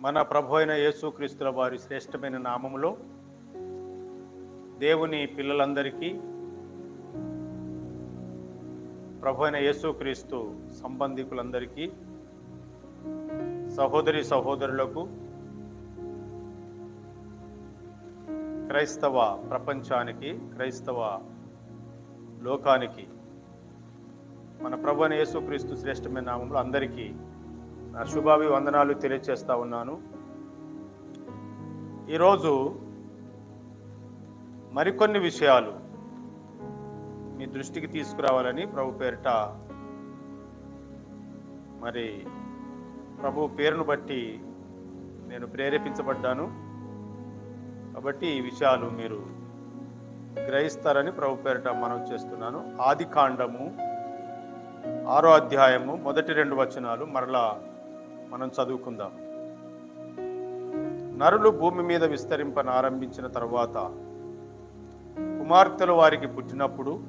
మన ప్రభు అయిన యేసుక్రీస్తుల వారి శ్రేష్టమైన నామములో దేవుని పిల్లలందరికీ ప్రభు అయిన యేసుక్రీస్తు సంబంధికులందరికీ సహోదరి సహోదరులకు క్రైస్తవ ప్రపంచానికి క్రైస్తవ లోకానికి మన ప్రభు అయిన యేసుక్రీస్తు శ్రేష్టమైన నామంలో అందరికీ నా శుభాభివందనాలు తెలియచేస్తా ఉన్నాను. ఈరోజు మరికొన్ని విషయాలు మీ దృష్టికి తీసుకురావాలని ప్రభు పేరిట మరి ప్రభు పేరును బట్టి నేను ప్రేరేపించబడ్డాను. కాబట్టి ఈ విషయాలు మీరు గ్రహిస్తారని ప్రభు పేరిట మనం చేస్తున్నాను. ఆది కాండము ఆరో అధ్యాయము మొదటి రెండు వచనాలు మరలా మనం చదువుకుందాం. నరులు భూమి మీద విస్తరింపనారంభించిన తర్వాత కుమార్తెలు వారికి పుట్టినప్పుడు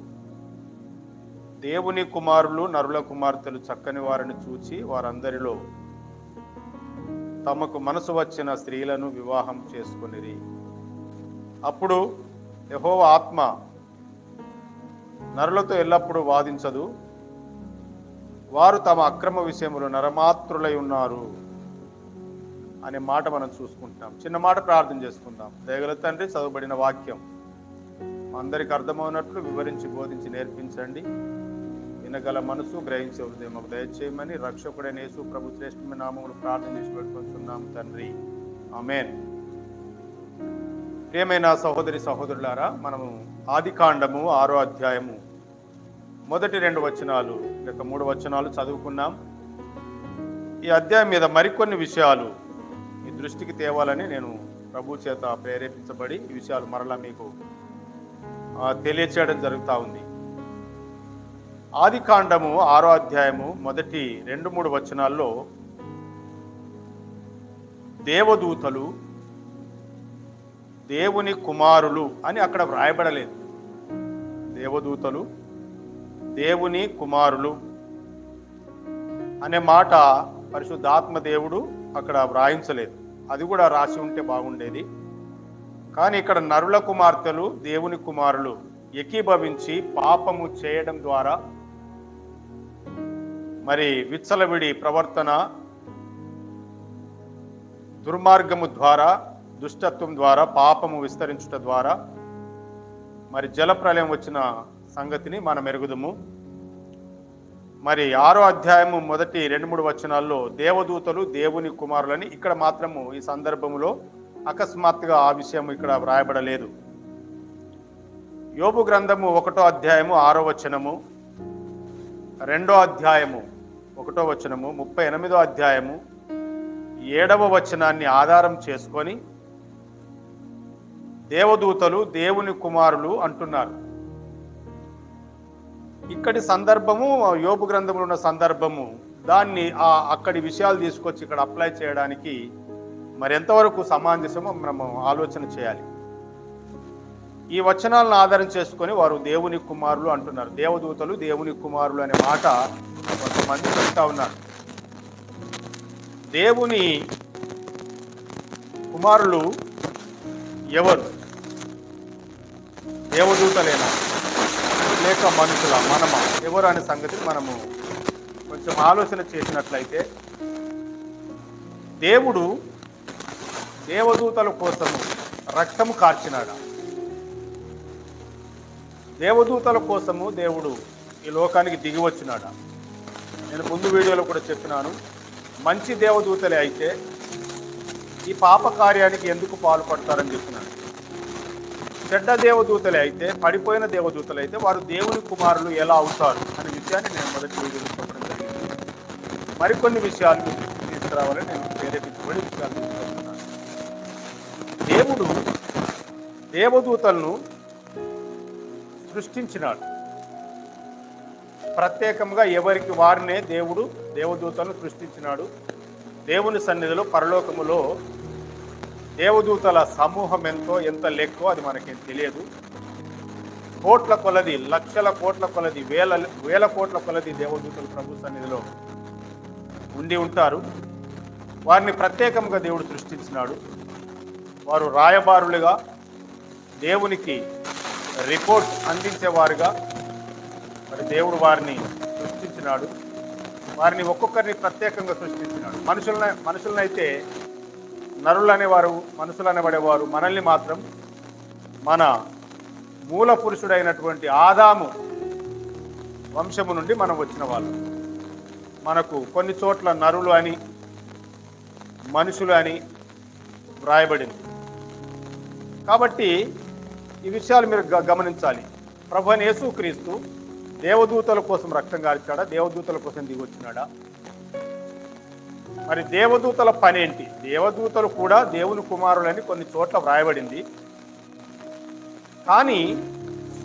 దేవుని కుమారులు నరుల కుమార్తెలు చక్కని వారిని చూచి వారందరిలో తమకు మనసు వచ్చిన స్త్రీలను వివాహం చేసుకునిరి. అప్పుడు యహోవ ఆత్మ నరులతో ఎల్లప్పుడూ వాదించదు వారు తమ అక్రమ విషయములు నరమాత్రులై ఉన్నారు అనే మాట మనం చూసుకుంటాం. చిన్న మాట ప్రార్థన చేసుకుందాం. దయగల తండ్రి చదువుబడిన వాక్యం అందరికి అర్థమవునట్లు వివరించి బోధించి నేర్పించండి. వినగల మనసు గ్రహించే హృదయం మాకు దయచేయమని రక్షకుడైన యేసు ప్రభు శ్రేష్ఠమైన నామములు ప్రార్థన చేసి పెట్టుకుంటున్నాం తండ్రి. ఆమెన్. ప్రియమైన సహోదరి సహోదరులారా మనము ఆది కాండము ఆరో అధ్యాయము మొదటి రెండు వచనాలు లేక మూడు వచనాలు చదువుకున్నాం. ఈ అధ్యాయం మీద మరికొన్ని విషయాలు మీ దృష్టికి తేవాలని నేను ప్రభు చేత ప్రేరేపించబడి ఈ విషయాలు మరలా మీకు తెలియచేయడం జరుగుతూ ఉంది. ఆది కాండము ఆరో అధ్యాయము మొదటి రెండు మూడు వచనాల్లో దేవదూతలు దేవుని కుమారులు అని అక్కడ వ్రాయబడలేదు. దేవదూతలు దేవుని కుమారులు అనే మాట పరిశుద్ధాత్మ దేవుడు అక్కడ వ్రాయించలేదు. అది కూడా రాసి ఉంటే బాగుండేది. కానీ ఇక్కడ నరుల కుమార్తెలు దేవుని కుమారులు ఏకీభవించి పాపము చేయడం ద్వారా మరి విచ్చలవిడి ప్రవర్తన దుర్మార్గము ద్వారా దుష్టత్వం ద్వారా పాపము విస్తరించుట ద్వారా మరి జలప్రలయం వచ్చిన సంగతిని మనం ఎరుగుదము మరి ఆరో అధ్యాయము మొదటి రెండు మూడు వచనాల్లో దేవదూతలు దేవుని కుమారులని ఇక్కడ మాత్రము ఈ సందర్భంలో అకస్మాత్తుగా ఆ విషయం ఇక్కడ వ్రాయబడలేదు. యోబు గ్రంథము ఒకటో అధ్యాయము ఆరో వచనము రెండో అధ్యాయము ఒకటో వచనము ముప్పై ఎనిమిదో అధ్యాయము ఏడవ వచనాన్ని ఆధారం చేసుకొని దేవదూతలు దేవుని కుమారులు అంటున్నారు. ఇక్కడి సందర్భము యోపు గ్రంథంలో ఉన్న సందర్భము దాన్ని ఆ అక్కడి విషయాలు తీసుకొచ్చి ఇక్కడ అప్లై చేయడానికి మరి ఎంతవరకు సమంజసమో మనము ఆలోచన చేయాలి. ఈ వచనాలను ఆధారం చేసుకొని వారు దేవుని కుమారులు అంటున్నారు. దేవదూతలు దేవుని కుమారులు అనే మాట కొంతమంది చెప్తా ఉన్నారు. దేవుని కుమారులు ఎవరు? దేవదూతలేనా? లేక మనుషుల మనమా ఎవరు అనే సంగతి మనము కొంచెం ఆలోచన చేసినట్లయితే దేవుడు దేవదూతల కోసము రక్తము కార్చినాడా? దేవదూతల కోసము దేవుడు ఈ లోకానికి దిగి వచ్చినాడా? నేను ముందు వీడియోలో కూడా చెప్పినాను. మంచి దేవదూతలే అయితే ఈ పాప కార్యానికి ఎందుకు పాల్పడతారని చెప్పినాను. చెడ్డ దేవదూతలే అయితే పడిపోయిన దేవదూతలు అయితే వారు దేవుని కుమారులు ఎలా అవుతారు అనే విషయాన్ని నేను మొదటి వీడియోలో చెప్పడం జరిగింది. మరికొన్ని విషయాలు తీసుకురావాలని నేను ప్రేరేపించబడి విషయాలు తీసుకొస్తున్నాను దేవుడు దేవదూతలను సృష్టించినాడు. ప్రత్యేకంగా ఎవరికి వారినే దేవుడు దేవదూతలను సృష్టించినాడు. దేవుని సన్నిధిలో పరలోకములో దేవదూతల సమూహం ఎంతో ఎంత లెక్కో అది మనకేం తెలియదు. కోట్ల కొలది లక్షల కోట్ల కొలది వేల వేల కోట్ల కొలది దేవదూతలు ప్రభు సన్నిధిలో ఉండి ఉంటారు. వారిని ప్రత్యేకంగా దేవుడు సృష్టించినాడు. వారు రాయబారులుగా దేవునికి రిపోర్ట్ అందించేవారుగా మరి దేవుడు వారిని సృష్టించినాడు. వారిని ఒక్కొక్కరిని ప్రత్యేకంగా సృష్టించినాడు. మనుషులన మనుషులనైతే నరులు అనేవారు మనుషులు అనబడేవారు మనల్ని మాత్రం మన మూల పురుషుడైనటువంటి ఆదాము వంశము నుండి మనం వచ్చిన వాళ్ళు. మనకు కొన్ని చోట్ల నరులు అని మనుషులు అని వ్రాయబడింది. కాబట్టి ఈ విషయాలు మీరు గ- గమనించాలి. ప్రభు అయిన యేసుక్రీస్తు దేవదూతల కోసం రక్తం కాల్చాడా దేవదూతల కోసం దిగి వచ్చినాడా? మరి దేవదూతల పని ఏంటి దేవదూతలు కూడా దేవుని కుమారులని కొన్ని చోట్ల వ్రాయబడింది. కానీ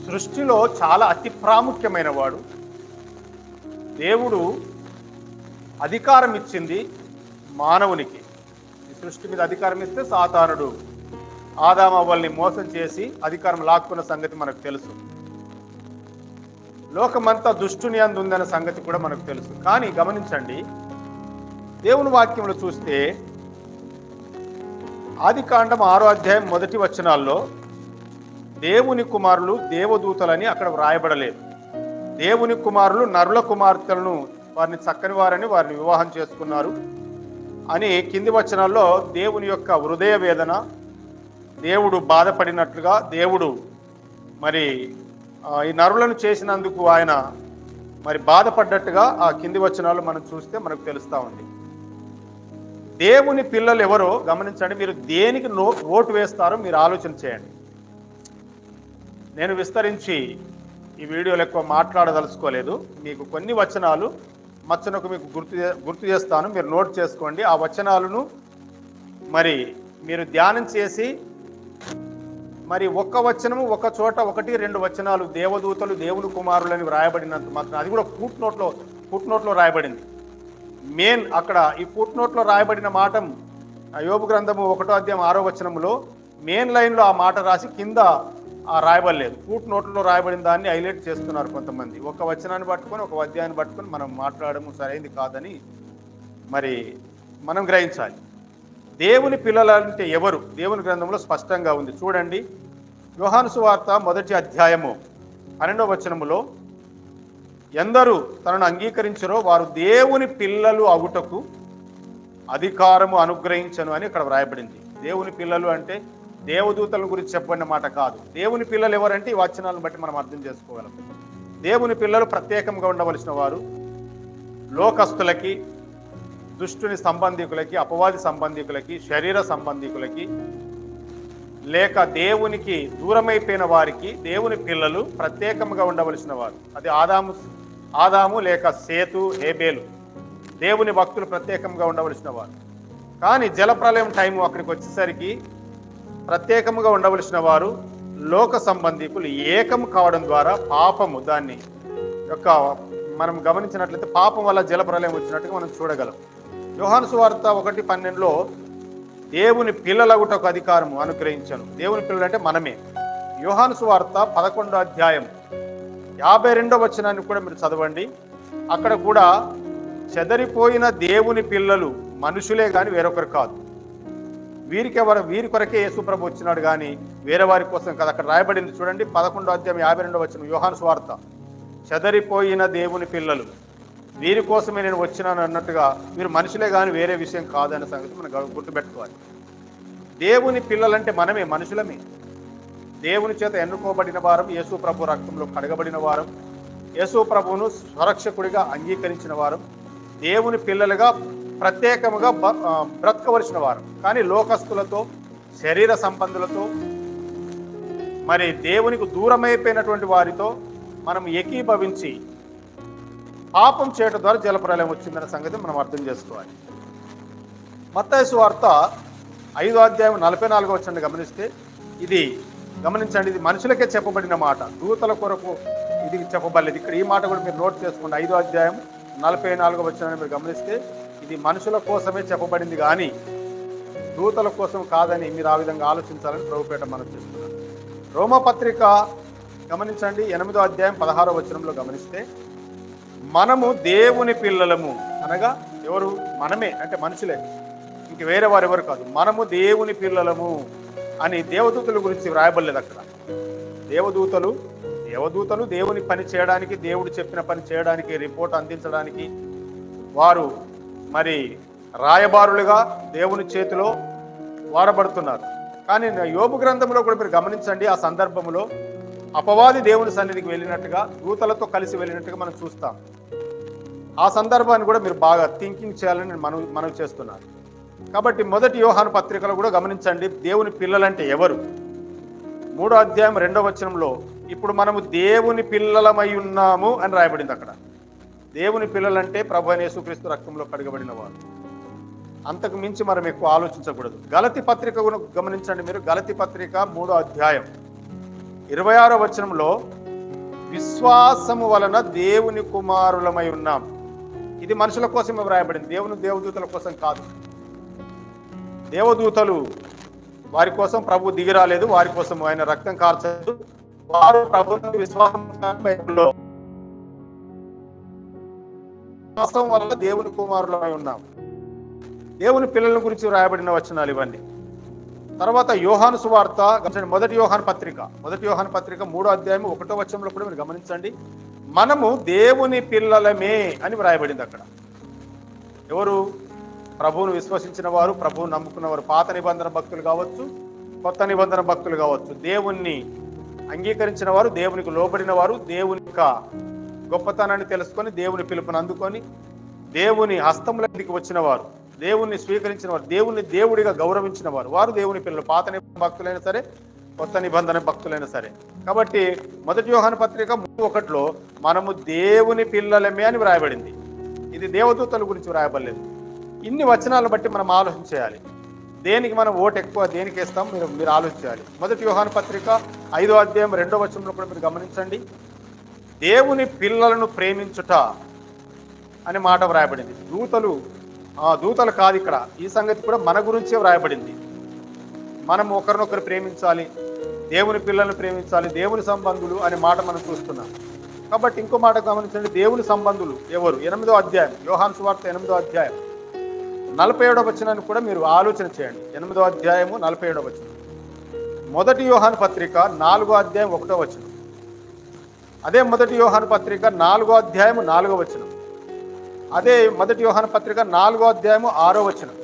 సృష్టిలో చాలా అతి ప్రాముఖ్యమైన వాడు దేవుడు అధికారం ఇచ్చింది మానవునికి. ఈ సృష్టి మీద అధికారం ఇస్తే సాతానుడు ఆదామవ్వల్ని మోసం చేసి అధికారం లాక్కున్న సంగతి మనకు తెలుసు. లోకమంతా దుష్టుని అందుందన్న సంగతి కూడా మనకు తెలుసు. కానీ గమనించండి దేవుని వాక్యంలో చూస్తే ఆది కాండం ఆరో అధ్యాయం మొదటి వచనాల్లో దేవుని కుమారులు దేవదూతలని అక్కడ వ్రాయబడలేదు. దేవుని కుమారులు నరుల కుమార్తెలను వారిని చక్కని వారని వారిని వివాహం చేసుకున్నారు అని కింది వచనాల్లో దేవుని యొక్క హృదయ వేదన దేవుడు బాధపడినట్లుగా దేవుడు మరి ఈ నరులను చేసినందుకు ఆయన మరి బాధపడ్డట్టుగా ఆ కింది వచనాలు మనం చూస్తే మనకు తెలుస్తూ ఉంది. దేవుని పిల్లలు ఎవరో గమనించండి మీరు దేనికి నో ఓటు వేస్తారో మీరు ఆలోచన చేయండి. నేను విస్తరించి ఈ వీడియోలో ఎక్కువ మాట్లాడదలుచుకోలేదు. మీకు కొన్ని వచనాలు మచ్చనకు మీకు గుర్తు గుర్తు చేస్తాను. మీరు నోట్ చేసుకోండి. ఆ వచనాలను మరి మీరు ధ్యానం చేసి మరి ఒక్క వచనము ఒక చోట ఒకటి రెండు వచనాలు దేవదూతలు దేవుని కుమారులని వ్రాయబడినంత మాత్రం అది కూడా ఫుట్ నోట్లో ఫుట్ నోట్లో రాయబడింది. మెయిన్ అక్కడ ఈ పుట్నోట్లో రాయబడిన మాట ఆ యోబు గ్రంథము ఒకటో అధ్యాయం ఆరో వచనములో మెయిన్ లైన్లో ఆ మాట రాసి కింద ఆ రాయబడలేదు. పూట్ నోట్లో రాయబడిన దాన్ని హైలైట్ చేస్తున్నారు కొంతమంది. ఒక వచనాన్ని పట్టుకొని ఒక అధ్యాయాన్ని పట్టుకొని మనం మాట్లాడము సరైంది కాదని మరి మనం గ్రహించాలి. దేవుని పిల్లలంటే ఎవరు? దేవుని గ్రంథంలో స్పష్టంగా ఉంది. చూడండి. యోహాను సువార్త మొదటి అధ్యాయము పన్నెండవ వచనములో ఎందరూ తనను అంగీకరించరో వారు దేవుని పిల్లలు అవుటకు అధికారము అనుగ్రహించను అని ఇక్కడ వ్రాయబడింది. దేవుని పిల్లలు అంటే దేవదూతల గురించి చెప్పబడిన మాట కాదు. దేవుని పిల్లలు ఎవరంటే ఈ వచనాలను బట్టి మనం అర్థం చేసుకోగలం. దేవుని పిల్లలు ప్రత్యేకంగా ఉండవలసిన వారు లోకస్తులకి దుష్టుని సంబంధికులకి అపవాది సంబంధికులకి శరీర సంబంధికులకి లేక దేవునికి దూరమైపోయిన వారికి దేవుని పిల్లలు ప్రత్యేకంగా ఉండవలసిన వారు. అది ఆదాము ఆదాము లేక సేతు హేబేలు దేవుని భక్తులు ప్రత్యేకంగా ఉండవలసిన వారు. కానీ జలప్రలయం టైం అక్కడికి వచ్చేసరికి ప్రత్యేకంగా ఉండవలసిన వారు లోక సంబంధికులు ఏకం కావడం ద్వారా పాపము దాన్ని యొక్క మనం గమనించినట్లయితే పాపం వల్ల జలప్రలయం వచ్చినట్టుగా మనం చూడగలం. యోహాను సువార్త ఒకటి పన్నెండులో దేవుని పిల్లలగుటకు అధికారము అనుగ్రహించను. దేవుని పిల్లలు అంటే మనమే. యోహాను సువార్త పదకొండో అధ్యాయం యాభై రెండో వచనాన్ని కూడా మీరు చదవండి. అక్కడ కూడా చెదరిపోయిన దేవుని పిల్లలు మనుషులే కానీ వేరొకరు కాదు. వీరికి ఎవరు వీరి కొరకే యేసుప్రభు వచ్చినాడు కానీ వేరే వారి కోసం కాదు. అక్కడ రాయబడింది చూడండి పదకొండో అధ్యాయం యాభై రెండో వచ్చిన యోహాను స్వార్త. చెదరిపోయిన దేవుని పిల్లలు వీరి కోసమే నేను వచ్చినాను అన్నట్టుగా మీరు మనుషులే కానీ వేరే విషయం కాదనే సంగతి మనం గుర్తుపెట్టుకోవాలి. దేవుని పిల్లలంటే మనమే మనుషులమే. దేవుని చేత ఎన్నుకోబడిన వారం యేసు ప్రభు రక్తంలో కడగబడిన వారం యేసు ప్రభువును స్వరక్షకుడిగా అంగీకరించిన వారం దేవుని పిల్లలుగా ప్రత్యేకముగా బ్రతకవలసిన వారం. కానీ లోకస్తులతో శరీర సంబంధులతో మరి దేవునికి దూరమైపోయినటువంటి వారితో మనం ఏకీభవించి పాపం చేయటం ద్వారా జలప్రలయం వచ్చిందనే సంగతి మనం అర్థం చేసుకోవాలి. మత్తాయసు వార్త ఐదో అధ్యాయం నలభై నాలుగో వచ్చిన గమనిస్తే ఇది గమనించండి ఇది మనుషులకే చెప్పబడిన మాట. దూతల కొరకు ఇది చెప్పబడలేదు. ఇక్కడ ఈ మాట కూడా మీరు నోట్ చేసుకోండి. ఐదో అధ్యాయం నలభై నాలుగో వచ్చిన మీరు గమనిస్తే ఇది మనుషుల కోసమే చెప్పబడింది కానీ దూతల కోసం కాదని మీరు ఆ విధంగా ఆలోచించాలని ప్రభుపేట మనం చేస్తున్నాం రోమపత్రిక గమనించండి ఎనిమిదో అధ్యాయం పదహారో వచనంలో గమనిస్తే మనము దేవుని పిల్లలము అనగా ఎవరు? మనమే అంటే మనుషులే. ఇంక వేరే వారు ఎవరు కాదు. మనము దేవుని పిల్లలము. అని దేవదూతల గురించి వ్రాయబడలేదు అక్కడ. దేవదూతలు దేవదూతలు దేవుని పని చేయడానికి దేవుడు చెప్పిన పని చేయడానికి రిపోర్ట్ అందించడానికి వారు మరి రాయబారులుగా దేవుని చేతిలో వాడబడుతున్నారు కానీ యోగు గ్రంథంలో కూడా మీరు గమనించండి ఆ సందర్భంలో అపవాది దేవుని సన్నిధికి వెళ్ళినట్టుగా దూతలతో కలిసి వెళ్ళినట్టుగా మనం చూస్తాం. ఆ సందర్భాన్ని కూడా మీరు బాగా థింకింగ్ చేయాలని నేను మనం మనవి చేస్తున్నాను. కాబట్టి మొదటి యోహాను పత్రికలో కూడా గమనించండి దేవుని పిల్లలంటే ఎవరు? మూడో అధ్యాయం రెండో వచనంలో ఇప్పుడు మనము దేవుని పిల్లలమై ఉన్నాము అని రాయబడింది అక్కడ. దేవుని పిల్లలంటే ప్రభు అని యేసుక్రీస్తు రక్తంలో కడగబడిన వారు అంతకు మించి మనం ఎక్కువ ఆలోచించకూడదు. గలతి పత్రిక కూడా గమనించండి మీరు. గలతి పత్రిక మూడో అధ్యాయం ఇరవై ఆరో వచనంలో విశ్వాసము వలన దేవుని కుమారులమై ఉన్నాం. ఇది మనుషుల కోసమే వ్రాయబడింది. దేవుని దేవదూతల కోసం కాదు. దేవదూతలు వారి కోసం ప్రభు దిగిరాలేదు వారి కోసం ఆయన రక్తం కార్చలేదు వారు ప్రభు విశ్వాసం విశ్వాసం వల్ల దేవుని కుమారులమై ఉన్నాం. దేవుని పిల్లల గురించి రాయబడిన వచనాలు ఇవన్నీ. తర్వాత యోహాను సువార్త మొదటి యోహాను పత్రిక. మొదటి యోహాను పత్రిక మూడో అధ్యాయం ఒకటో వచనంలో కూడా మీరు గమనించండి. మనము దేవుని పిల్లలమే అని వ్రాయబడింది అక్కడ. ఎవరు? ప్రభువును విశ్వసించిన వారు ప్రభువును నమ్ముకున్న వారు పాత నిబంధన భక్తులు కావచ్చు కొత్త నిబంధన భక్తులు కావచ్చు. దేవుణ్ణి అంగీకరించిన వారు దేవునికి లోబడిన వారు దేవుని యొక్క గొప్పతనాన్ని తెలుసుకొని దేవుని పిలుపుని అందుకొని దేవుని హస్తములకి వచ్చిన వారు దేవుణ్ణి స్వీకరించిన వారు దేవుణ్ణి దేవుడిగా గౌరవించిన వారు. వారు దేవుని పిల్లలు పాత నిబంధన భక్తులైనా సరే కొత్త నిబంధన భక్తులైనా సరే. కాబట్టి మొదటి వ్యూహాన పత్రిక మూడు ఒకటిలో మనము దేవుని పిల్లలమే అని వ్రాయబడింది. ఇది దేవదూతల గురించి వ్రాయబడలేదు. ఇన్ని వచనాలను బట్టి మనం ఆలోచన చేయాలి దేనికి మనం ఓటు ఎక్కువ దేనికి ఇస్తాం మీరు మీరు ఆలోచించాలి. మొదటి యోహాన పత్రిక ఐదో అధ్యాయం రెండో వచనంలో కూడా మీరు గమనించండి. దేవుని పిల్లలను ప్రేమించుట అనే మాట వ్రాయబడింది. దూతలు ఆ దూతలు కాదు ఇక్కడ. ఈ సంగతి కూడా మన గురించే వ్రాయబడింది. మనం ఒకరినొకరు ప్రేమించాలి దేవుని పిల్లలను ప్రేమించాలి దేవుని సంబంధులు అనే మాట మనం చూస్తున్నాం. కాబట్టి ఇంకో మాట గమనించండి. దేవుని సంబంధులు ఎవరు? ఎనిమిదో అధ్యాయం. యోహాన్ సువార్త ఎనిమిదో అధ్యాయం. నలభై ఏడవ వచనాన్ని కూడా మీరు ఆలోచన చేయండి. ఎనిమిదో అధ్యాయము నలభై ఏడవ వచనం. మొదటి యోహాన్ పత్రిక నాలుగో అధ్యాయం ఒకటో వచనం. అదే మొదటి యోహాన్ పత్రిక నాలుగో అధ్యాయము నాలుగో వచనం. అదే మొదటి వ్యూహాన పత్రిక నాలుగో అధ్యాయము ఆరో వచనం.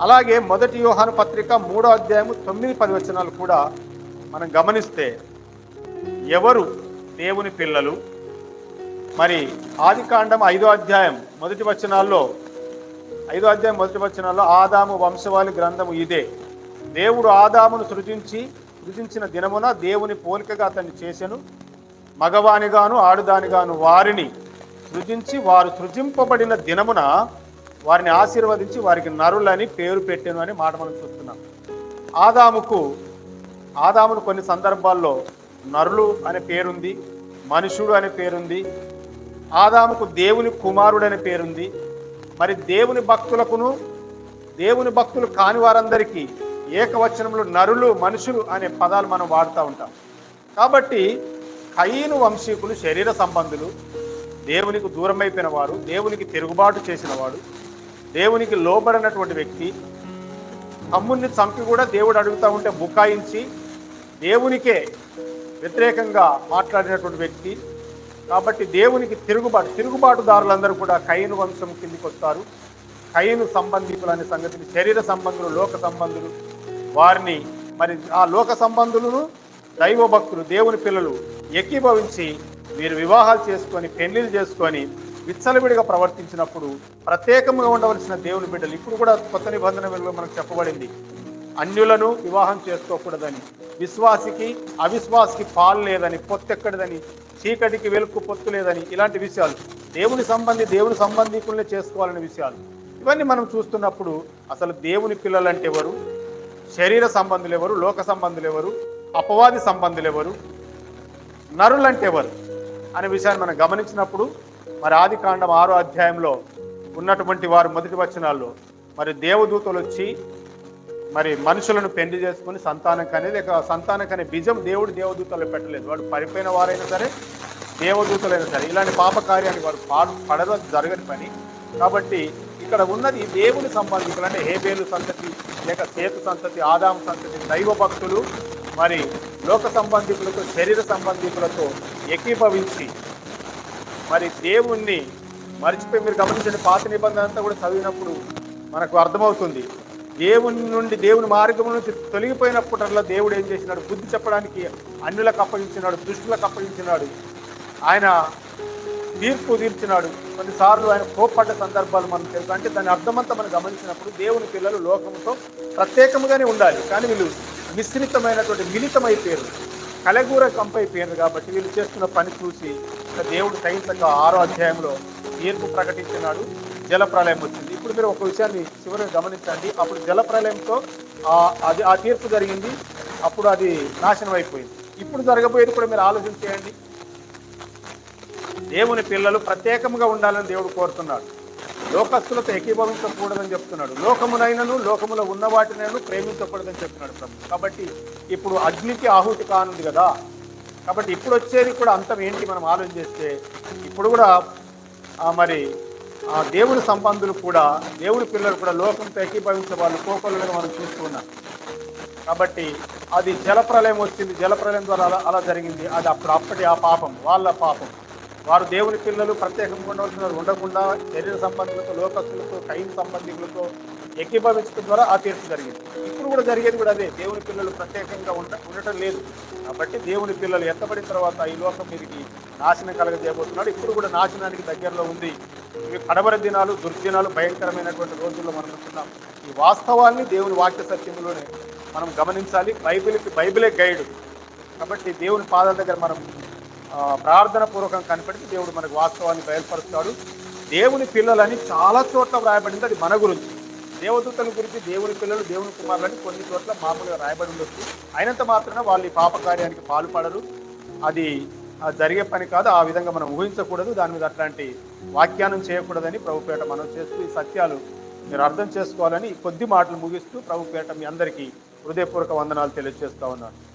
అలాగే మొదటి యోహాన పత్రిక మూడో అధ్యాయము తొమ్మిది పది వచనాలు కూడా మనం గమనిస్తే ఎవరు దేవుని పిల్లలు? మరి ఆది కాండం ఐదో అధ్యాయం మొదటి వచనాల్లో ఐదో అధ్యాయం మొదటి వచనంలో ఆదాము వంశవాళి గ్రంథము ఇదే. దేవుడు ఆదామును సృజించి సృజించిన దినమున దేవుని పోలికగా అతన్ని చేసెను. మగవానిగాను ఆడుదానిగాను వారిని సృజించి వారు సృజింపబడిన దినమున వారిని ఆశీర్వదించి వారికి నరులని పేరు పెట్టాను అని మాట మనం చూస్తున్నాం. ఆదాముకు ఆదామును కొన్ని సందర్భాల్లో నరులు అనే పేరుంది మనుషుడు అనే పేరుంది ఆదాముకు దేవుని కుమారుడు అనే పేరుంది మరి దేవుని భక్తులకును దేవుని భక్తులు కాని వారందరికీ ఏకవచనంలో నరులు మనుషులు అనే పదాలు మనం వాడుతూ ఉంటాం. కాబట్టి కయ్యను వంశీకులు శరీర సంబంధులు దేవునికి దూరమైపోయిన వారు దేవునికి తిరుగుబాటు చేసిన వాడు దేవునికి లోబడినటువంటి వ్యక్తి తమ్ముడిని చంపి కూడా దేవుడు అడుగుతూ ఉంటే బుకాయించి దేవునికే వ్యతిరేకంగా మాట్లాడినటువంటి వ్యక్తి కాబట్టి దేవునికి తిరుగుబాటు తిరుగుబాటుదారులందరూ కూడా కయ్యను వంశం కిందికి వస్తారు. కయ్యను సంబంధికులు అనే సంగతిని శరీర సంబంధులు లోక సంబంధులు వారిని మరి ఆ లోక సంబంధులను దైవ భక్తులు దేవుని పిల్లలు ఎక్కిభవించి మీరు వివాహాలు చేసుకొని పెళ్ళిళ్ళు చేసుకొని విచ్చలవిడిగా ప్రవర్తించినప్పుడు ప్రత్యేకంగా ఉండవలసిన దేవుని బిడ్డలు ఇప్పుడు కూడా కొత్త నిబంధన మనకు చెప్పబడింది. అన్యులను వివాహం చేసుకోకూడదని విశ్వాసికి అవిశ్వాసికి పాలు లేదని పొత్తెక్కడదని చీకటికి వెలుక్కు పొత్తు లేదని ఇలాంటి విషయాలు. దేవుని సంబంధి దేవుని సంబంధికులనే చేసుకోవాలనే విషయాలు. ఇవన్నీ మనం చూస్తున్నప్పుడు అసలు దేవుని పిల్లలంటే ఎవరు? శరీర సంబంధులు ఎవరు? లోక సంబంధులు ఎవరు? అపవాది సంబంధులు ఎవరు? నరులంటే ఎవరు? అనే విషయాన్ని మనం గమనించినప్పుడు మరి ఆది కాండం ఆరో అధ్యాయంలో ఉన్నటువంటి వారు మొదటి వచనాల్లో మరి దేవదూతలు వచ్చి మరి మనుషులను పెళ్ళి చేసుకుని సంతానం అనేది సంతానం కానీ బిజం దేవుడు దేవదూతలు పెట్టలేదు. వాడు పడిపోయిన వారైనా సరే దేవదూతలైనా సరే ఇలాంటి పాప కార్యానికి వారు పాడు పడద జరగని పని. కాబట్టి ఇక్కడ ఉన్నది దేవుని సంబంధికులు అంటే హేబేలు సంతతి లేక సేతు సంతతి ఆదాము సంతతి దైవ భక్తులు మరి లోక సంబంధికులతో శరీర సంబంధికులతో ఏకీభవించి మరి దేవుణ్ణి మర్చిపోయి మీరు గమనించండి పాత నిబంధన అంతా కూడా చదివినప్పుడు మనకు అర్థమవుతుంది. దేవుని నుండి దేవుని మార్గం నుంచి తొలగిపోయినప్పుడల్లా దేవుడు ఏం చేసినాడు? బుద్ధి చెప్పడానికి అన్యులకు అప్పగించినాడు దుష్టులకు అప్పగించినాడు. ఆయన తీర్పు తీర్చినాడు. కొన్నిసార్లు ఆయన కోప్పడ్డ సందర్భాలు మనం తెలుసు. అంటే దాని అర్థమంతా మనం గమనించినప్పుడు దేవుని పిల్లలు లోకంతో ప్రత్యేకముగానే ఉండాలి. కానీ వీళ్ళు మిశ్రితమైనటువంటి మిళితమైపోయారు కలగూర కంపైపోయారు కాబట్టి వీళ్ళు చేస్తున్న పని చూసి దేవుడు సహించక ఆరో అధ్యాయంలో తీర్పు ప్రకటించినాడు. జల ప్రళయం వచ్చింది. ఇప్పుడు మీరు ఒక విషయాన్ని చివరిగా గమనించండి. అప్పుడు జల ప్రళయంతో అది ఆ తీర్పు జరిగింది. అప్పుడు అది నాశనం అయిపోయింది. ఇప్పుడు జరగబోయేది కూడా మీరు ఆలోచన చేయండి. దేవుని పిల్లలు ప్రత్యేకంగా ఉండాలని దేవుడు కోరుతున్నాడు. లోకస్తులతో ఏకీభవించకూడదని చెప్తున్నాడు. లోకమునైనను లోకములో ఉన్న వాటినైనా ప్రేమించకూడదని చెప్తున్నాడు ప్రభు. కాబట్టి ఇప్పుడు అగ్నికి ఆహుతి కానుంది కదా. కాబట్టి ఇప్పుడు వచ్చేది కూడా అంతం ఏంటి మనం ఆలోచన చేస్తే ఇప్పుడు కూడా మరి ఆ దేవుని సంబంధులు కూడా దేవుని పిల్లలు కూడా లోకంతో ఏకీభవించే వాళ్ళు కోకొల్లుగా మనం చూస్తున్నాం కాబట్టి అది జలప్రలయం వచ్చింది. జలప్రలయం ద్వారా అలా అలా జరిగింది. అది అప్పుడు అప్పటి ఆ పాపం వాళ్ళ పాపం. వారు దేవుని పిల్లలు ప్రత్యేకంగా ఉండవలసిన వారు ఉండకుండా శరీర సంబంధులతో లోకస్తులతో కైన్ సంబంధికులతో ఎక్కిభవించడం ద్వారా ఆ తీర్పు జరిగింది. ఇప్పుడు కూడా జరిగేది కూడా అదే. దేవుని పిల్లలు ప్రత్యేకంగా ఉండ ఉండటం లేదు. కాబట్టి దేవుని పిల్లలు ఎత్తబడిన తర్వాత ఈ లోకం మీదకి నాశనం కలగజేయబోతున్నాడు. ఇప్పుడు కూడా నాశనానికి దగ్గరలో ఉంది. ఇవి కడబర దినాలు దుర్దినాలు భయంకరమైనటువంటి రోజుల్లో మనం ఉంటున్నాం ఈ వాస్తవాన్ని దేవుని వాక్య సత్యంలోనే మనం గమనించాలి. బైబిల్కి బైబిలే గైడ్. కాబట్టి దేవుని పాదాల దగ్గర మనం ప్రార్థన పూర్వకం కనిపెడితే దేవుడు మనకు వాస్తవాన్ని బయలుపరుస్తాడు. దేవుని పిల్లలని చాలా చోట్ల వ్రాయబడింది. అది మన గురించి. దేవదూతల గురించి దేవుని పిల్లలు దేవుని కుమారులని కొన్ని చోట్ల మామూలుగా రాయబడి ఉండొచ్చు. అయినంత మాత్రాన వాళ్ళు ఈ పాప కార్యానికి పాల్పడరు. అది జరిగే పని కాదు. ఆ విధంగా మనం ఊహించకూడదు. దాని మీద అట్లాంటి వ్యాఖ్యానం చేయకూడదని ప్రభుపేట మనం చేస్తూ ఈ సత్యాలు మీరు అర్థం చేసుకోవాలని కొద్ది మాటలు ముగిస్తూ ప్రభుపేట మీ అందరికీ హృదయపూర్వక వందనాలు తెలియజేస్తా ఉన్నాను.